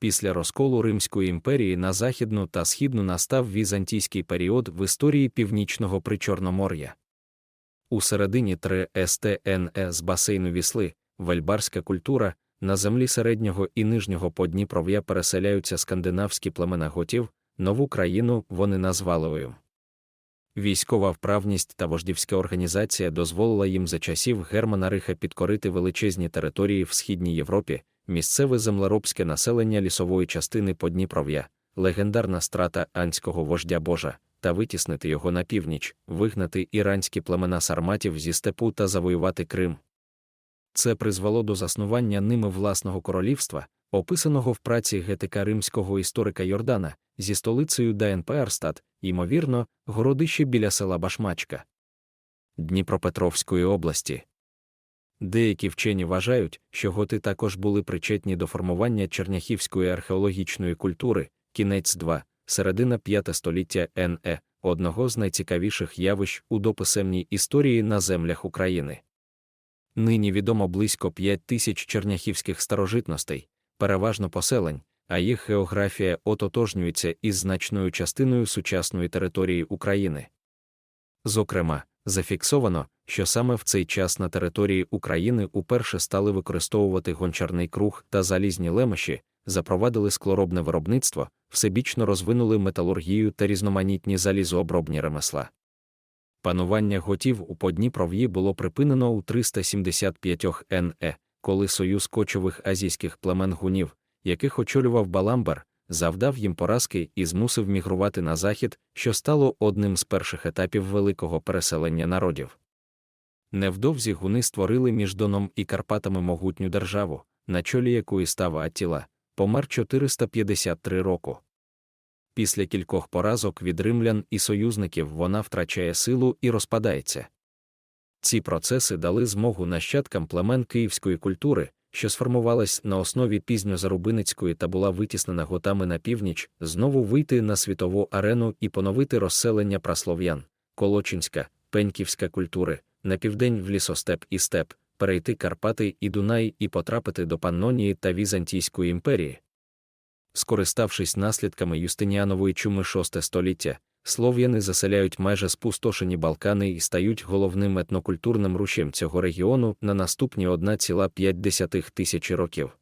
Після розколу Римської імперії на західну та східну настав візантійський період в історії північного причорномор'я. У середині 3 СТНЕ з басейну Вісли, вельбарська культура, на землі середнього і нижнього Подніпров'я переселяються скандинавські племена готів, нову країну вони назвали Ою. Військова вправність та вождівська організація дозволила їм за часів Германа Риха підкорити величезні території в Східній Європі, місцеве землеробське населення лісової частини Подніпров'я, легендарна страта анського вождя Божа, та витіснити його на північ, вигнати іранські племена сарматів зі степу та завоювати Крим. Це призвело до заснування ними власного королівства, описаного в праці ГТК римського історика Йордана, зі столицею ДНП Арстат, ймовірно, городище біля села Башмачка Дніпропетровської області. Деякі вчені вважають, що готи також були причетні до формування черняхівської археологічної культури, кінець 2, середина 5 століття НЕ, одного з найцікавіших явищ у дописемній історії на землях України. Нині відомо близько 5 тисяч черняхівських старожитностей, переважно поселень, а їх географія ототожнюється із значною частиною сучасної території України. Зокрема, зафіксовано, що саме в цей час на території України уперше стали використовувати гончарний круг та залізні лемеші, запровадили склоробне виробництво, всебічно розвинули металургію та різноманітні залізообробні ремесла. Панування готів у Подніпров'ї було припинено у 375 НЕ, коли союз кочових азійських племен гунів, яких очолював Баламбар, завдав їм поразки і змусив мігрувати на захід, що стало одним з перших етапів великого переселення народів. Невдовзі гуни створили між Доном і Карпатами могутню державу, на чолі якої став Аттіла, помер 453 року. Після кількох поразок від римлян і союзників вона втрачає силу і розпадається. Ці процеси дали змогу нащадкам племен київської культури, що сформувалась на основі пізньозарубиницької та була витіснена готами на північ, знову вийти на світову арену і поновити розселення праслов'ян, колочинська, пеньківська культури, на південь в лісостеп і степ, перейти Карпати і Дунай і потрапити до Паннонії та Візантійської імперії. Скориставшись наслідками Юстиніанової чуми VI століття, слов'яни заселяють майже спустошені Балкани і стають головним етнокультурним рушем цього регіону на наступні 1,5 тисячі років.